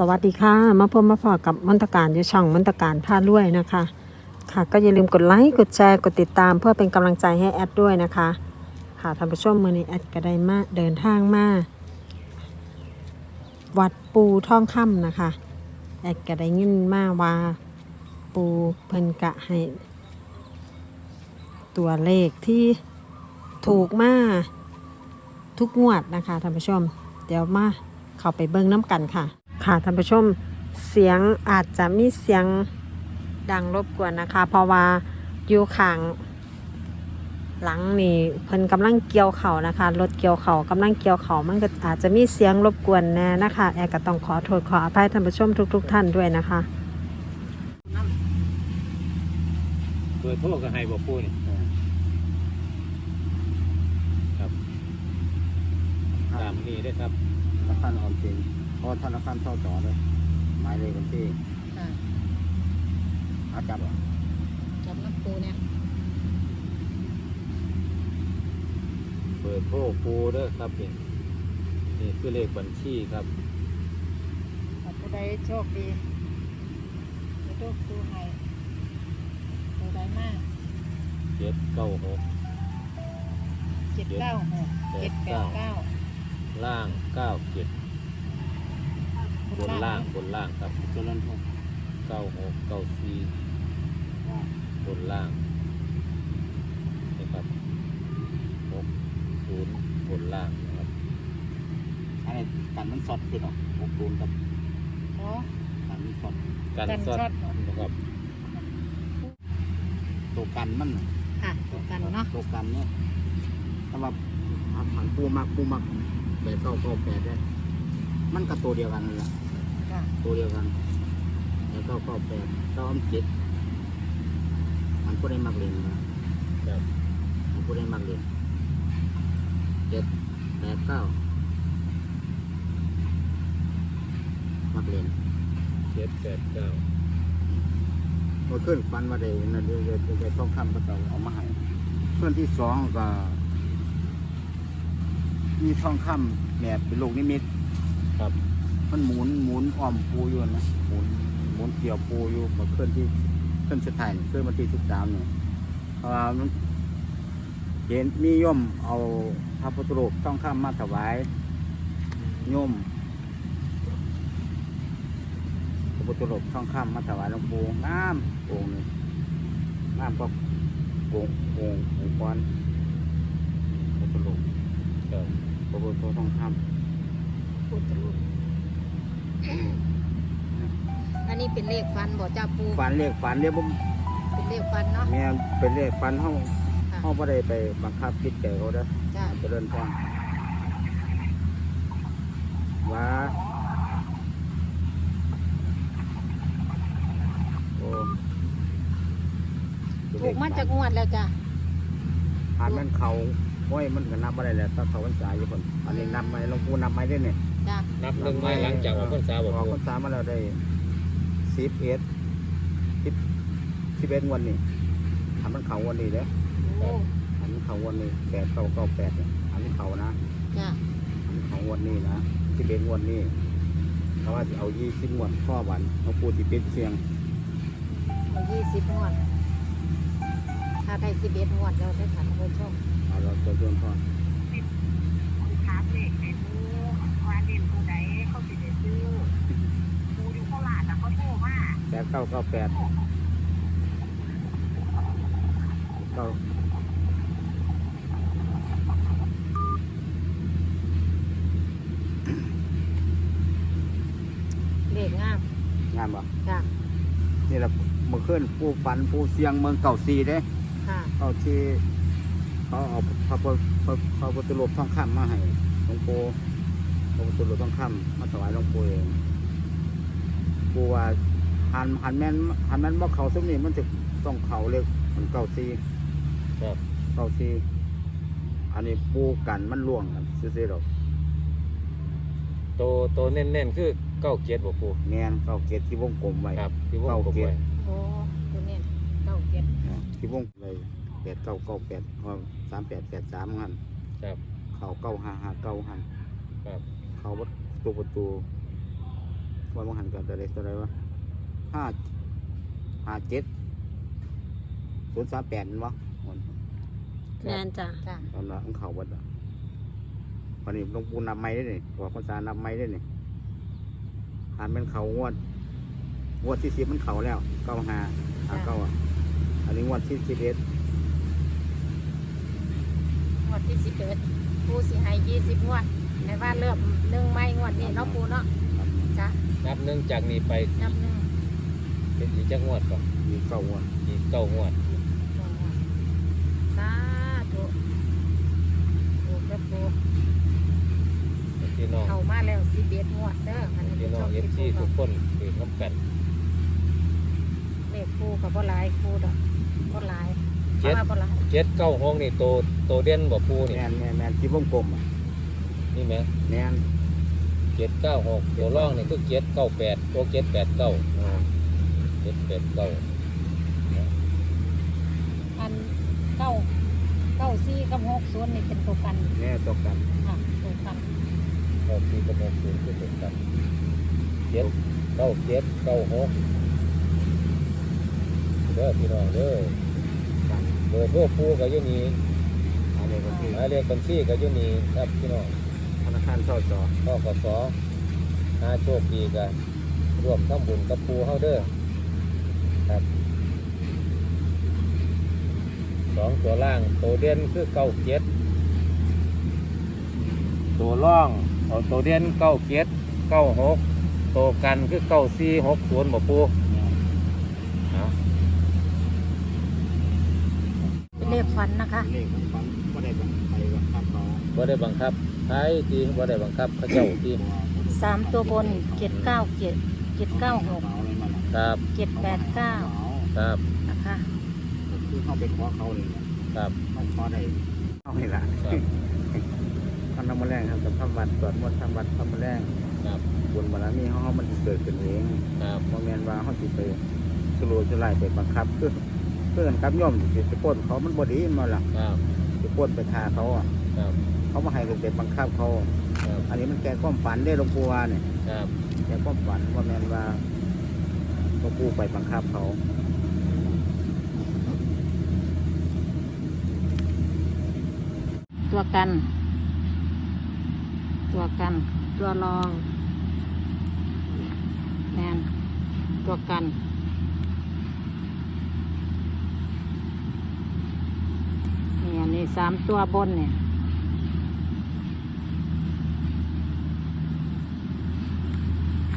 สวัสดีค่ะ มาพบมาพอกับมนตการอยู่ช่องมนตการพาลุวยนะคะ ค่ะ ก็อย่าลืมกดไลค์กดแชร์กดติดตามเพื่อเป็นกำลังใจให้แอดด้วยนะคะ ค่ะท่านผู้ชมมือนี้แอดก็ได้มาเดินทางมาวัดปูท่องค่ำนะคะแอดก็ได้ยินมาว่าปูเพิ่นกะให้ตัวเลขที่ถูกมาทุกงวดนะคะท่านผู้ชม เดี๋ยวมาเข้าไปเบิ้งน้ำกันค่ะ ค่ะท่านผู้ชมเสียงอาจจะมีเสียงดังรบกวนนะคะ เพราะว่าอยู่ข้างหลังนี่เพิ่นกำลังเกี่ยวเขานะคะรถเกี่ยวเขากำลังเกี่ยวเขามันก็อาจจะมีเสียงรบกวนแน่นะคะ แอร์ก็ต้องขอโทษขออภัยท่านผู้ชมทุก ๆท่านด้วยนะคะเบอร์โทรก็ให้บอกปูนี่ครับตามนี้ได้อครับธนาคารออมสิน เพราะธนาคารท่อต่อเลยหมายเลขบัญชีค่ะอาจับเหรอจับน้ำปูเนี่ยเบอร์โทรปูเด้อครับนี่นี่คือเลขบัญชีครับขอผู้ใดโชคดีจะโชคดูให้ผู้ใดมากเจ็ดเก้าหกเจ็ดเก้าหกเจ็ดแปดเก้าล่างเก้าเจ็ด บนล่างบนล่างครับเจริญพงเก้าหกเก้าสี่บนล่างนะครับหกศูนย์บนล่างนะครับอันนี้กันมันสดขึ้นหรอหกคูณกับอ๋อกันมันสดการกันสดช็อตนะครับตัวกันมันน่ะค่ะตัวกันเนาะตัวกันเนี่ยถ้าว่าหันปูมักปูมักแปดเก้าเก้าแปดได้มันก็ตัวเดียวกันนั่นแหละ ค่ะ ตัวเดียวกันแปดเก้าเก้าแปดเก้าอมเจ็ดมันก็ได้มักเรียนนะครับมันก็ได้มักเรียนเจ็ดแปดเก้ามักเรียนเจ็ดแปดเก้าเมื่อขึ้นฟันมาได้นะเดี๋ยวเดี๋ยวเดี๋ยวต้องคำก็ต้องเอามาให้เพื่อนที่สองก็มีทองคำแบบเป็นลูกนิมิตครับ มันหมุนหมุนอ้อมปูอยู่นะหมุนหมุนเกี่ยวปูอยู่มาเมื่อนที่ขึ้นสุดท้ายนี่ขึ้นมาที่สิบสามเนี่ยเพราะว่ามันเห็นมีโยมเอาพระพุทธรูปทองคำมมาถวายโยมพระพุทธรูปทองคำมมาถวายหลวงปู่งามองค์นี้งามก็องค์องค์องค์กรพระพุทธรูปครับพระพุทธรูปทองคพูดจะรู้ อันนี้เป็นเลขฟันบ่จ้าปูำฝันเรียกฝันเรียกผมเป็นเลขฟันเนาะแม่นเป็นเลขฝันห้องค่ะห้องไ่ได้ไปบังคับคิดใจเขาเด้อจ้าเจริญพรว่าโอ้ถูกมาจากงวดแล้วจ้าอันนั้นเขาห้วยมันก็นับอะไรแหละถ้าเขาพรรษาอยู่คนอันนี้นับไหมหลวงปู่นับไหมได้เนี่ย จ้านับหนึ่งไม้หลังจากออกพรรษาบอกออกปูพรรษามาแล้วได้สิบเอ็ดสิบสิบเอ็ดงวันนี่ทำมันเขางวันนี้เด้อโอ้อันนี้เขางวันนี้แปดเก้าเก้าแปดเนี่ยอันนี้เขานะจ้าอันนี้เขางวันนี้นะสิบเอ็ดงวันนี้เขาว่าจะเอายี่สิบงวดข้อวันเขาปูติปิดเสียงเอายี่สิบงวดถ้าได้สิบเอ็ดงวดเราได้ขันผู้ชมเอาเราจะเริ่มพ่อถามเด็กในผู้ว่าเด่นผู้ใดเขาสิได้ซื้อผู้อยู่โคราชอะเขาโทรมา แป ดเก้าเก้าแปดเก้าเลขงามงานบ่จ้านี่แหละเมื่อคืนปูฝันปูเสียงเมืองเก่าซีเด้ค่ะเก่าซีเขาเอาพระพุทธพระพระพุทธรูปทองคำมาให้หลวงปู่พระพุทธรูปทองคำมาถวายหลวงปู่เองปูว่า หันหันแม่นหันแม่นว่าเขาสมนี่มันจะต้องเขาเล็กมันเก่าซีครับเก้าสี่อันนี้ปูกันมันล่วงกันซื่อๆหรอกโตโตเน้นๆคือเก้าเจ็ดบอกปูแมนเก้าเกตที่วงกลมไว้ครับที่วงเก้ากลมเจ็ดไว้โอ้ตัวนี้เก้าเจ็ดนะที่วงไว้แปดเก้าเก้าแปดสามแปดแปดสามหันครับเขาเก้าห้าห้าเก้าหันครับเขาวัดตัวประตูวันมหันกันแต่เล็กตัวใดวะ ห้าห้าเจ็ดศูนย์สามแปดนั่นวะวันแม่นจ้ะจ้ะตอนนั้นเขาวัดอะวันนี้หลวงปู่นับไม้ได้นี่บอกภาษานับไม้ได้นี่หันเป็นเขางวด งวดที่สิบมันเขาแล้วเก้าหาหาเก้าอะอันนี้งวดที่สิบเอ็ดงวดที่สิบเอ็ดปูสิให้ยี่สิบงวดในว่าเริ่มหนึ่งไม่งวดนี้เนาะปูเนาะจ้ะนับหนึ่งจากนี้ไปนับหนึ่ง เป็นอีกจักงวดก่อนมีเก้างวดอีกเก้างวดสองงวดสาธุปูกระปูพี่น้องเข้ามาแล้วสิบเอ็ดงวดเด้อมันพี่น้องเอฟซีทุกคนคือน้ำกันเลขปูกับบ่หลายปูดอกบ่หลายเพเจ็ดราะว่าบ่หลายเจ็ดเก้าห้องนี่โตโตเด่นบ่ปูนี่แมนแมนแมนที่วงกลมอะนี่ไหมแมนเจ็ดเก้าหกตัวร่องนี่คือเจ็ดเก้าแปดตัวเจ็ดแปดเก้าเจ็ดแปดเก้าอันเก้าเก้าสี่กับหกศูนย์นี่เป็นตัวกันแน่ตกกันค่ะตัวกันหกสี่กับหกศูนย์เป็นตัวกันเจ็ดเก้าเจ็ดเก้าหกเด้อพี่น้องเด้อเบอร์โทรปูกับยูนี่อะไรก็คือหมายเลขบัญชีกับยูนีครับพี่น้องธนาคารทอจอข้อกสหาโชคดีกันร่วมทำบุญกับปูเฮาเด้อ ครับสองตัวล่างตัวเด่นคือเก้าเจ็ดตัวร่องเอาตัวเด่นเก้าเจ็ดเก้าหกตัวกันคือเก้าสี่หกศูนย์บ่ปูเอาเป็นเลขฝันนะคะเลขมันฟังก็ได้แบบไปแบบข้ามเขาบ่ได้บังคับใช้ทีบ่ได้บังคับเขาเจ้าทีสามตัวบนเจ็ดเก้าเจ็ดเจ็ดเก้าหก เขาเลยมัน ครับเจ็ดแปดเก้าครับนะคะคือเข้าไปขอเขาเลยครับเขาขอได้เอาให้ละครับทำน้ำมันแรงครับกับทำวัดสวดมนต์ทำวัดทำมันแรงครับบุญบารมีเขามันสิเกิดขึ้นเองครับโมเมนว่าเขาสิไปสโลสไลายไปบังคับคือเพื่อนครับโย่อมสิไปปล้นเขามันบดีมาล่ะครับไปปล้นไปฆ่าเขาอะครับเขามาให้ลูกเด็กบังคับเขาครับอันนี้มันแก่ความฝันได้หลวงปู่ว่าเนี่ยครับแก่ความฝันว่าแมนว่า หลวงปู่ไปบังคับเขาตัวกัน ตัวกัน ตัวรองแมนตัวกัน นี่อันนี้สามตัวบนเนี่ย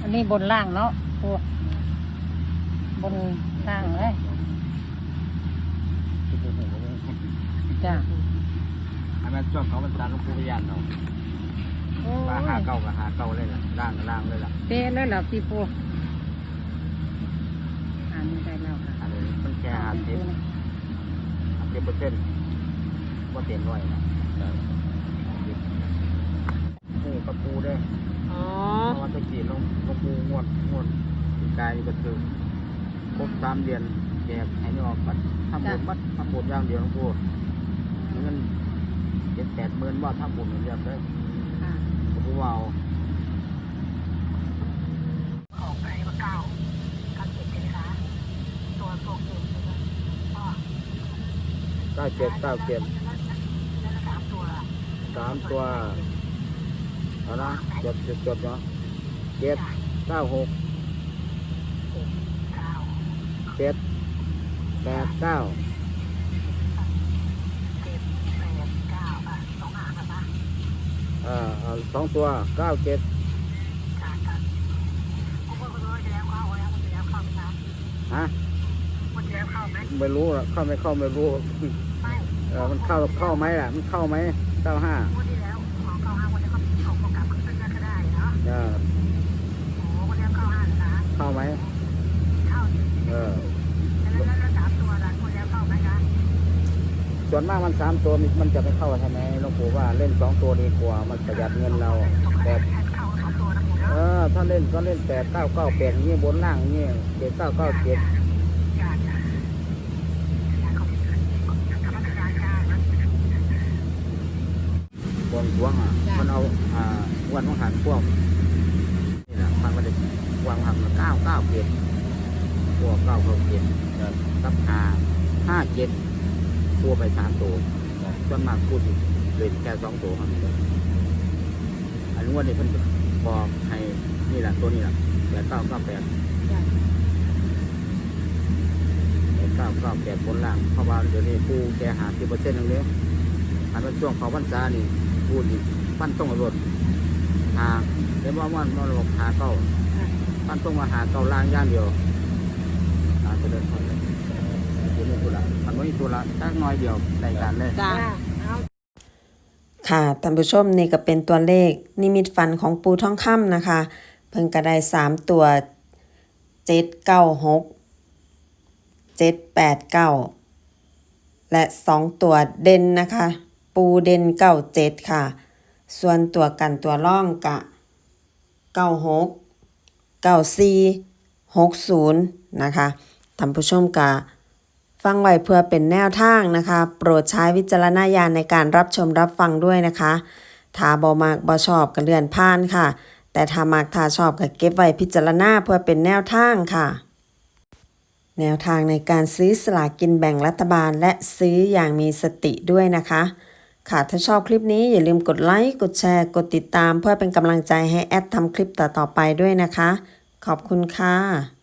อันนี้บนล่างเนาะตัว บนล่างเลยจ้ะอันนั้นช่วงเขามันตามหลวงปู่พยานเนาะโอ้ว่ายหาเก้ากับหาเก้าเลยล่ะล่างกับล่างเลยล่ะเป๊ะเลยเหรอพี่ปูอ่านนี้ได้แล้วค่ะอันนี้มันแค่หาสิบหาสิบเปอร์เซ็นต์ว่าเต็มร้อยนะครับนี่กระปูเด้ออ๋อ เพราะว่าตะกี้ลงลงปูงวดงวดปีกายนี่ก็คือ ครบสามเดือนแจกให้นี่ออกบัตรทำบุญบัตรทำบุญอย่างเดียวหลวงปู่เงินเจ็ดแปดหมื่นว่าทำบุญอย่างเดียวเลยค่ะหลวงปู่ว่าเอาของไอ้มะเก้าการเก็บเป็นคะตัวโตเก็บเลยนะพ่อเก้าเจ็ดเก้าเจ็ดแล้วก็สามตัวสามตัวเอานะจดจดจดเนาะเจ็ดเก้าหกเก้า เจ็ดแปดเก้าเจ็ดแปดเก้าอะสองหางกันนะเอ่าสองตัวเก้าเจ็ดฮะไมไม่รู้ละเข้าไม่เข้าไม่รู้ไม่เออมันเข้าเข้าไหมล่ะ มันเข้าไหมเก้าห้า วันที่แล้วของเก้าห้าวันนี้เขาของประกาศมันเป็นก็ได้เนาะ เออ โอ้วันนี้เก้าห้านะ เข้าไหม เข้า เออ แล้วแล้วสามตัวละคนแล้วเข้าไหมคะ ส่วนมากมันสามตัวมันจะไม่เข้าทำไหมหลวงปู่ว่าเล่นสองตัวดีกว่ามันประหยัดเงินเราแต่เออถ้าเล่นก็เล่นแปดเก้าเก้าแปดอย่างเงี้ยบนล่างอย่างเงี้ยเจ็ดเก้าเก้าเจ็ดจ้าเขาเป็นธรรมดาจ้านะบนหวงอะมันเอาอ่าวันมังหันพวกนี่นะพันมาได้วางหันมาเก้าเก้าเจ็ดพวกเก้าเก้าเจ็ดครับกับหาห้าเจ็ด ตัวไปสามตัวครับส่วนมากพูดเล่นแค่สองตัวครับอันนี้วันนี้เพิ่นบอกให้นี่แหละตัวนี้แหละแปดเก้าเก้าแปดจ้ะแปดเก้าเก้าแปดบนล่างเพราะว่าเดี๋ยวนี้ปูแกหาสิบเปอร์เซ็นต์อย่างเดียวอันเป็นช่วงเขาพรรษานี่ปูนี่ปั้นต้องรถหาเดี๋ยวว่ามันมันบอกหาเก้าค่ะปั้นต้องมาหาเก้าล่างอย่างเดียวอาจจะเดินคนเลย เดี๋ยวนี้ตุละมันไม่มีตุละสักน้อยเดียวในการเลย จ้าจ้ะเอาค่ะท่านผู้ชมนี่ก็เป็นตัวเลขนิมิตฝันของปูทองคำนะคะ เพิ่งก็ได้สามตัวเจ็ดเก้าหกเจ็ดแปดเก้าและสองตัวเด่นนะคะ ปูเด่นเก้าเจ็ดค่ะ ส่วนตัวกันตัวร่องกะเก้าหกเก้าสี่หกศูนย์นะคะท่านผู้ชมกะ ฟังไว้เพื่อเป็นแนวทางนะคะ โปรดใช้วิจารณญาณในการรับชมรับฟังด้วยนะคะถ้าบอมากบอชอบก็เลื่อนผ่านค่ะ แต่ถ้ามากถ้าชอบก็เก็บไว้พิจารณาเพื่อเป็นแนวทางค่ะ แนวทางในการซื้อสลากินแบ่งรัฐบาล และซื้ออย่างมีสติด้วยนะคะค่ะถ้าชอบคลิปนี้อย่าลืมกดไลค์ กดแชร์ กดติดตาม เพื่อเป็นกำลังใจให้แอดทำคลิปต่อๆไปด้วยนะคะ ขอบคุณค่ะ